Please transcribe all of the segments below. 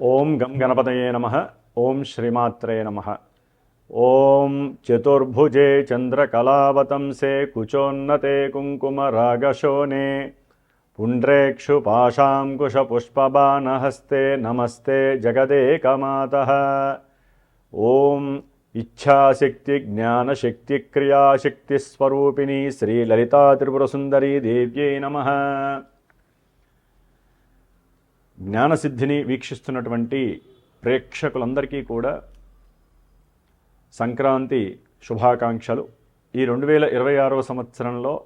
ओम गम गणपतये नमः, ओम श्रीमात्रे नमः। ॐ चतुर्भुजे चन्द्रकलावतंसे कुचोन्नते कुङ्कुमरागशोने पुण्ड्रेक्षुपाशाङ्कुशपुष्पबाणहस्ते नमस्ते जगदेकमातः। ॐ इच्छाशक्तिज्ञानशक्तिक्रियाशक्तिस्वरूपिणी श्रीललितात्रिपुरसुन्दरी देव्यै नमः। జ్ఞానసిద్ధిని వీక్షిస్తున్నటువంటి ప్రేక్షకులందరికీ కూడా సంక్రాంతి శుభాకాంక్షలు. ఈ రెండు వేల ఇరవై ఆరవ సంవత్సరంలో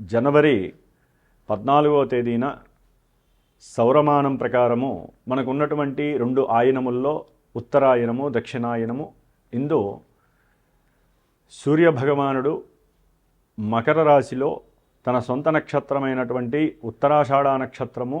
జనవరి పద్నాలుగవ తేదీన సౌరమానం ప్రకారము మనకున్నటువంటి రెండు ఆయనముల్లో ఉత్తరాయనము దక్షిణాయనము. ఇందు సూర్యభగవానుడు మకర రాశిలో తన సొంత నక్షత్రమైనటువంటి ఉత్తరాషాఢ నక్షత్రము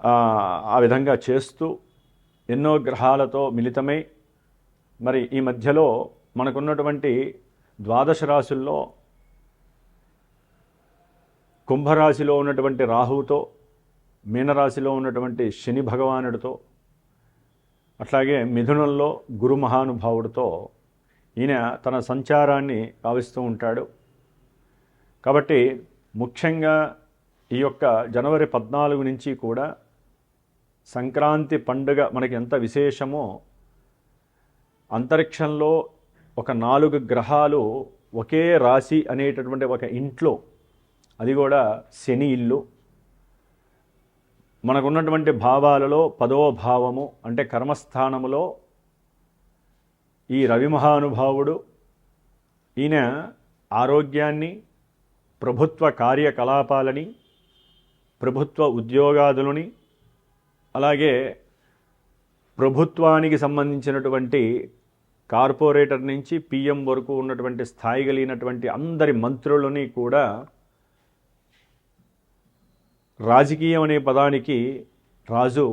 ఆ, విధంగా చేస్తూ ఎన్నో గ్రహాలతో మిళితమై మరి ఈ మధ్యలో మనకున్నటువంటి ద్వాదశ రాశుల్లో కుంభరాశిలో ఉన్నటువంటి రాహువుతో మీనరాశిలో ఉన్నటువంటి శని భగవానుడితో అట్లాగే మిథునంలో గురు మహానుభావుడితో ఈయన తన సంచారాన్ని కావిస్తూ ఉంటాడు. కాబట్టి ముఖ్యంగా ఈ యొక్క జనవరి పద్నాలుగు నుంచి కూడా సంక్రాంతి పండుగ మనకి ఎంత విశేషమో అంతరిక్షంలో ఒక నాలుగు గ్రహాలు ఒకే రాశి అనేటటువంటి ఒక ఇంట్లో అది కూడా శని ఇల్లు. మనకున్నటువంటి భావాలలో పదవ భావము అంటే కర్మస్థానములో ఈ రవి మహానుభావుడు ఈయన ఆరోగ్యాన్ని ప్రభుత్వ కార్యకలాపాలని ప్రభుత్వ ఉద్యోగాదులని అలాగే ప్రభుత్వానికి సంబంధించినటువంటి కార్పొరేటర్ నుంచి పిఎం వరకు ఉన్నటువంటి స్థాయి కలిగినటువంటి అందరి మంత్రులని కూడా రాజకీయం అనే పదానికి రాజు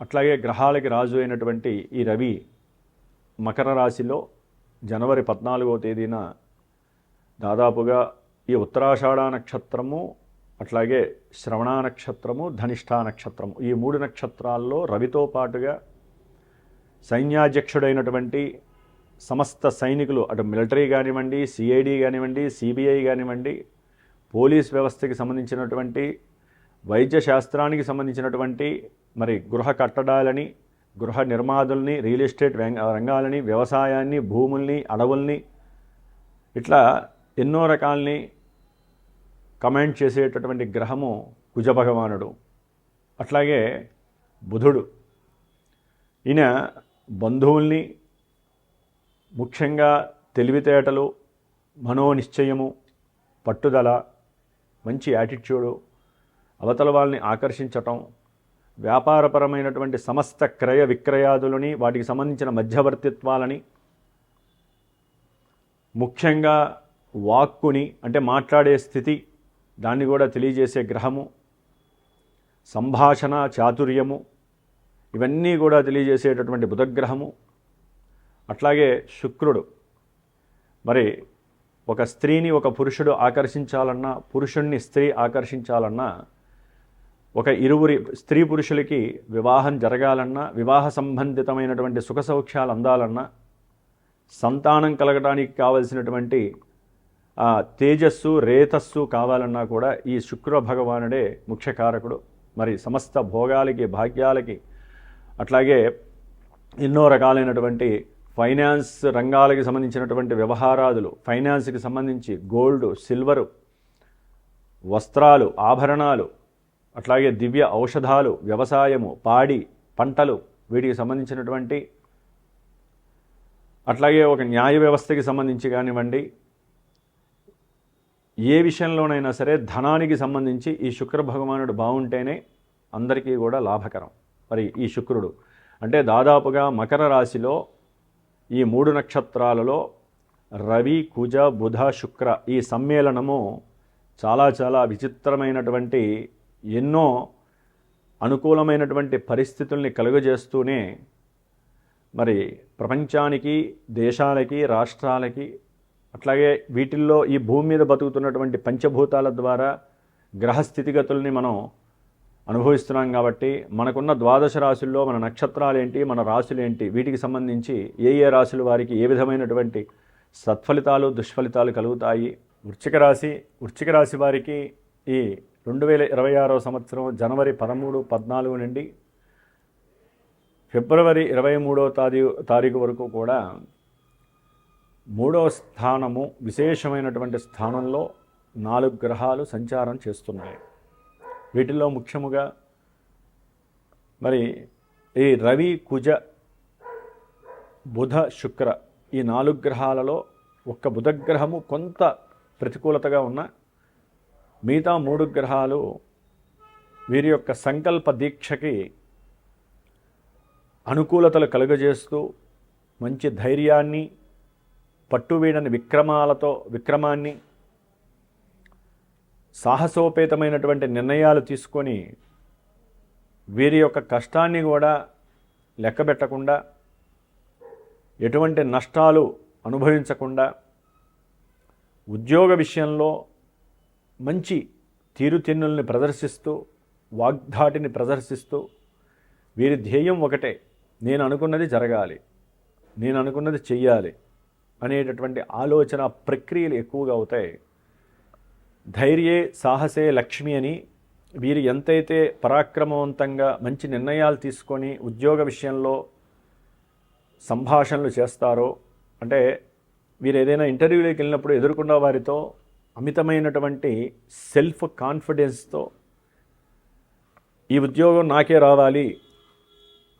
అట్లాగే గ్రహాలకి రాజు అయినటువంటి ఈ రవి మకర రాశిలో జనవరి పద్నాలుగో తేదీన దాదాపుగా ఈ ఉత్తరాషాఢ నక్షత్రము అట్లాగే శ్రవణ నక్షత్రము ధనిష్ఠా నక్షత్రము. ఈ మూడు నక్షత్రాల్లో రవితో పాటుగా సైన్యాధ్యక్షుడైనటువంటి సమస్త సైనికులు అటు మిలిటరీ కానివ్వండి సిఐడి కానివ్వండి సిబిఐ కానివ్వండి పోలీస్ వ్యవస్థకి సంబంధించినటువంటి వైద్య శాస్త్రానికి సంబంధించినటువంటి మరి గృహ కట్టడాలని గృహ నిర్మాదుల్ని రియల్ ఎస్టేట్ రంగాలని వ్యవసాయాన్ని భూముల్ని అడవుల్ని ఇట్లా ఎన్నో రకాలని కమాండ్ చేసేటటువంటి గ్రహము కుజభగవానుడు. అట్లాగే బుధుడు. ఈయన బంధువుల్ని ముఖ్యంగా తెలివితేటలు మనోనిశ్చయము పట్టుదల మంచి యాటిట్యూడు అవతల వాళ్ళని ఆకర్షించటం వ్యాపారపరమైనటువంటి సమస్త క్రయ విక్రయాదులని వాటికి సంబంధించిన మధ్యవర్తిత్వాలని ముఖ్యంగా వాక్కుని అంటే మాట్లాడే స్థితి దాన్ని కూడా తెలియజేసే గ్రహము సంభాషణ చాతుర్యము ఇవన్నీ కూడా తెలియజేసేటటువంటి బుధగ్రహము అట్లాగే శుక్రుడు. మరి ఒక స్త్రీని ఒక పురుషుడు ఆకర్షించాలన్నా పురుషుణ్ణి స్త్రీ ఆకర్షించాలన్నా ఒక ఇరువురి స్త్రీ పురుషులకి వివాహం జరగాలన్నా వివాహ సంబంధితమైనటువంటి సుఖ సౌఖ్యాలు అందాలన్నా సంతానం కలగడానికి కావలసినటువంటి తేజస్సు రేతస్సు కావాలన్నా కూడా ఈ శుక్ర భగవానుడే ముఖ్య కారకుడు మరి సమస్త భోగాలకి భాగ్యాలకి అట్లాగే ఎన్నో రకాలైనటువంటి ఫైనాన్స్ రంగాలకి సంబంధించినటువంటి వ్యవహారాదులు ఫైనాన్స్కి సంబంధించి గోల్డ్ సిల్వరు వస్త్రాలు ఆభరణాలు అట్లాగే దివ్య ఔషధాలు వ్యవసాయము పాడి పంటలు వీటికి సంబంధించినటువంటి అట్లాగే ఒక న్యాయ వ్యవస్థకి సంబంధించి కానివ్వండి ఏ విషయంలోనైనా సరే ధనానికి సంబంధించి ఈ శుక్ర భగవానుడు బాగుంటేనే అందరికీ కూడా లాభకరం. మరి ఈ శుక్రుడు అంటే దాదాపుగా మకర రాశిలో ఈ మూడు నక్షత్రాలలో రవి కుజ బుధ శుక్ర ఈ సమ్మేళనము చాలా చాలా విచిత్రమైనటువంటి ఎన్నో అనుకూలమైనటువంటి పరిస్థితుల్ని కలుగజేస్తూనే మరి ప్రపంచానికి దేశాలకి రాష్ట్రాలకి అట్లాగే వీటిల్లో ఈ భూమి మీద బతుకుతున్నటువంటి పంచభూతాల ద్వారా గ్రహ స్థితిగతుల్ని మనం అనుభవిస్తున్నాం కాబట్టి మనకున్న ద్వాదశ రాశుల్లో మన నక్షత్రాలు ఏంటి మన రాశులు ఏంటి వీటికి సంబంధించి ఏ ఏ రాశుల వారికి ఏ విధమైనటువంటి సత్ఫలితాలు దుష్ఫలితాలు కలుగుతాయి. వృశ్చిక రాశి వృశ్చిక రాశి వారికి ఈ రెండు వేల ఇరవై ఆరో సంవత్సరం జనవరి పదమూడు పద్నాలుగు నుండి ఫిబ్రవరి ఇరవై మూడో తారీఖు తారీఖు వరకు కూడా మూడవ స్థానము విశేషమైనటువంటి స్థానంలో నాలుగు గ్రహాలు సంచారం చేస్తున్నాయి. వీటిల్లో ముఖ్యముగా మరి ఈ రవి కుజ బుధ శుక్ర ఈ నాలుగు గ్రహాలలో ఒక్క బుధగ్రహము కొంత ప్రతికూలతగా ఉన్న మిగతా మూడు గ్రహాలు వీరి యొక్క సంకల్ప దీక్షకి అనుకూలతలు కలుగజేస్తూ మంచి ధైర్యాన్ని పట్టువీడని విక్రమాలతో విక్రమాన్ని సాహసోపేతమైనటువంటి నిర్ణయాలు తీసుకొని వీరి యొక్క కష్టాన్ని కూడా లెక్కబెట్టకుండా ఎటువంటి నష్టాలు అనుభవించకుండా ఉద్యోగ విషయంలో మంచి తీరుతెన్నుల్ని ప్రదర్శిస్తూ వాగ్ధాటిని ప్రదర్శిస్తూ వీరి ధ్యేయం ఒకటే. నేను అనుకున్నది జరగాలి. నేను అనుకున్నది చెయ్యాలి. అనేటటువంటి ఆలోచన ప్రక్రియలు ఎక్కువగా అవుతాయి. ధైర్యే సాహసే లక్ష్మి అని వీరు ఎంతైతే పరాక్రమవంతంగా మంచి నిర్ణయాలు తీసుకొని ఉద్యోగ విషయంలో సంభాషణలు చేస్తారో అంటే వీరు ఏదైనా ఇంటర్వ్యూలోకి వెళ్ళినప్పుడు ఎదుర్కొన్న వారితో అమితమైనటువంటి సెల్ఫ్ కాన్ఫిడెన్స్తో ఈ ఉద్యోగం నాకే రావాలి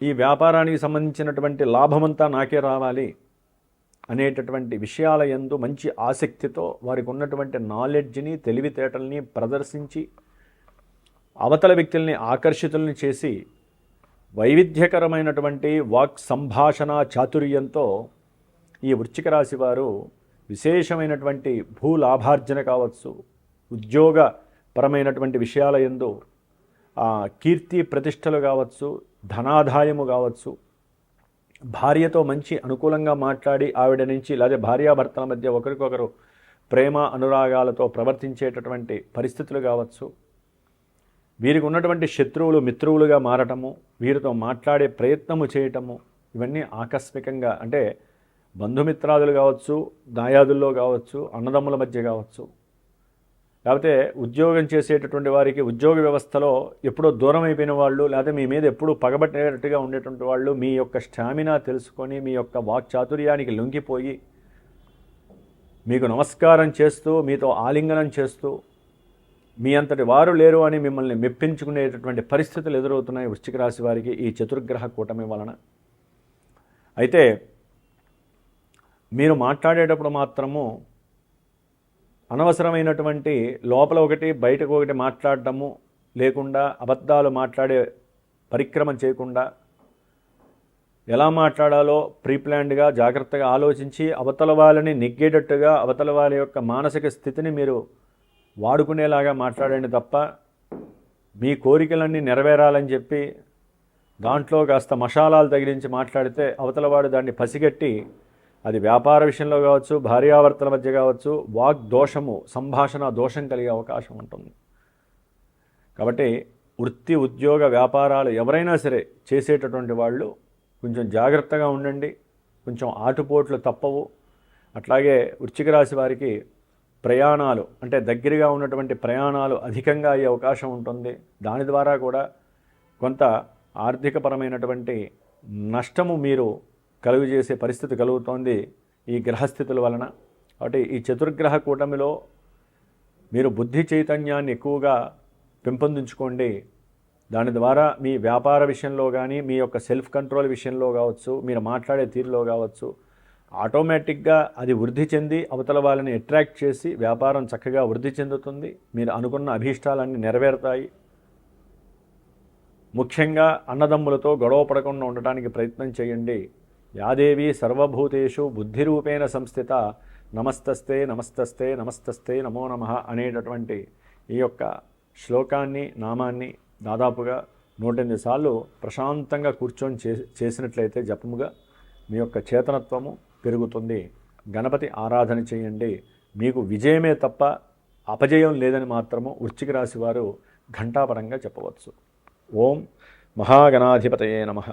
ఈ వ్యాపారానికి సంబంధించినటువంటి లాభమంతా నాకే రావాలి అనేటటువంటి విషయాల యందు మంచి ఆసక్తితో వారికి ఉన్నటువంటి నాలెడ్జ్ని తెలివితేటల్ని ప్రదర్శించి అవతల వ్యక్తుల్ని ఆకర్షితుల్ని చేసి వైవిధ్యకరమైనటువంటి వాక్ సంభాషణ చాతుర్యంతో ఈ వృశ్చిక రాశి వారు విశేషమైనటువంటి భూలాభార్జన కావచ్చు ఉద్యోగ పరమైనటువంటి విషయాల ఎందు కీర్తి ప్రతిష్టలు కావచ్చు ధనాదాయము కావచ్చు భార్యతో మంచి అనుకూలంగా మాట్లాడి ఆవిడ నుంచి లేదా భార్యాభర్తల మధ్య ఒకరికొకరు ప్రేమ అనురాగాలతో ప్రవర్తించేటటువంటి పరిస్థితులు కావచ్చు. వీరికి ఉన్నటువంటి శత్రువులు మిత్రువులుగా మారటము వీరితో మాట్లాడే ప్రయత్నము చేయటము ఇవన్నీ ఆకస్మికంగా అంటే బంధుమిత్రాదులు కావచ్చు దాయాదుల్లో కావచ్చు అన్నదమ్ముల మధ్య కావచ్చు. లేకపోతే ఉద్యోగం చేసేటటువంటి వారికి ఉద్యోగ వ్యవస్థలో ఎప్పుడో దూరం అయిపోయిన వాళ్ళు లేకపోతే మీ మీద ఎప్పుడూ పగబట్టేటట్టుగా ఉండేటువంటి వాళ్ళు మీ యొక్క స్టామినా తెలుసుకొని మీ యొక్క వాక్చాతుర్యానికి లొంగిపోయి మీకు నమస్కారం చేస్తూ మీతో ఆలింగనం చేస్తూ మీ అంతటి వారు లేరు అని మిమ్మల్ని మెప్పించుకునేటటువంటి పరిస్థితులు ఎదురవుతున్నాయి వృశ్చిక రాశి వారికి ఈ చతుర్గ్రహ కూటమి వలన. అయితే మీరు మాట్లాడేటప్పుడు మాత్రము అనవసరమైనటువంటి లోపల ఒకటి బయటకు ఒకటి మాట్లాడటము లేకుండా అబద్ధాలు మాట్లాడే పరిక్రమం చేయకుండా ఎలా మాట్లాడాలో ప్రీప్లాన్డ్గా జాగ్రత్తగా ఆలోచించి అవతల వాళ్ళని నెగ్గేటట్టుగా అవతల వాళ్ళ యొక్క మానసిక స్థితిని మీరు వాడుకునేలాగా మాట్లాడండి తప్ప మీ కోరికలన్నీ నెరవేరాలని చెప్పి దాంట్లో కాస్త మషాలాలు తగిలించి మాట్లాడితే అవతలవాడు దాన్ని పసిగట్టి అది వ్యాపార విషయంలో కావచ్చు భార్యాభర్తల మధ్య కావచ్చు వాక్ దోషము సంభాషణ దోషం కలిగే అవకాశం ఉంటుంది. కాబట్టి వృత్తి ఉద్యోగ వ్యాపారాలు ఎవరైనా సరే చేసేటటువంటి వాళ్ళు కొంచెం జాగ్రత్తగా ఉండండి కొంచెం ఆటుపోట్లు తప్పవు. అట్లాగే వృశ్చిక రాశి వారికి ప్రయాణాలు అంటే దగ్గరగా ఉన్నటువంటి ప్రయాణాలు అధికంగా అయ్యే అవకాశం ఉంటుంది. దాని ద్వారా కూడా కొంత ఆర్థికపరమైనటువంటి నష్టము మీరు కలుగు చేసే పరిస్థితి కలుగుతోంది ఈ గ్రహస్థితుల వలన. కాబట్టి ఈ చతుర్గ్రహ కూటమిలో మీరు బుద్ధి చైతన్యాన్ని ఎక్కువగా పెంపొందించుకోండి. దాని ద్వారా మీ వ్యాపార విషయంలో కానీ మీ యొక్క సెల్ఫ్ కంట్రోల్ విషయంలో కావచ్చు మీరు మాట్లాడే తీరులో కావచ్చు ఆటోమేటిక్గా అది వృద్ధి చెంది అవతల వాళ్ళని అట్రాక్ట్ చేసి వ్యాపారం చక్కగా వృద్ధి చెందుతుంది. మీరు అనుకున్న అభీష్టాలన్నీ నెరవేరుతాయి. ముఖ్యంగా అన్నదమ్ములతో గొడవ పడకుండా ఉండటానికి ప్రయత్నం చేయండి. యాదేవి సర్వభూతేషు బుద్ధిరూపేణ సంస్థిత నమస్తస్తే నమస్తస్తే నమస్తస్తే నమో నమ అనేటటువంటి ఈ యొక్క శ్లోకాన్ని నామాన్ని దాదాపుగా నూటెనిమిది సార్లు ప్రశాంతంగా కూర్చొని చే చేసినట్లయితే జపముగా మీ యొక్క చేతనత్వము పెరుగుతుంది. గణపతి ఆరాధన చేయండి. మీకు విజయమే తప్ప అపజయం లేదని మాత్రము వృశ్చిక రాశి వారు ఘంటాపరంగా చెప్పవచ్చు ఓం మహాగణాధిపతయే నమః.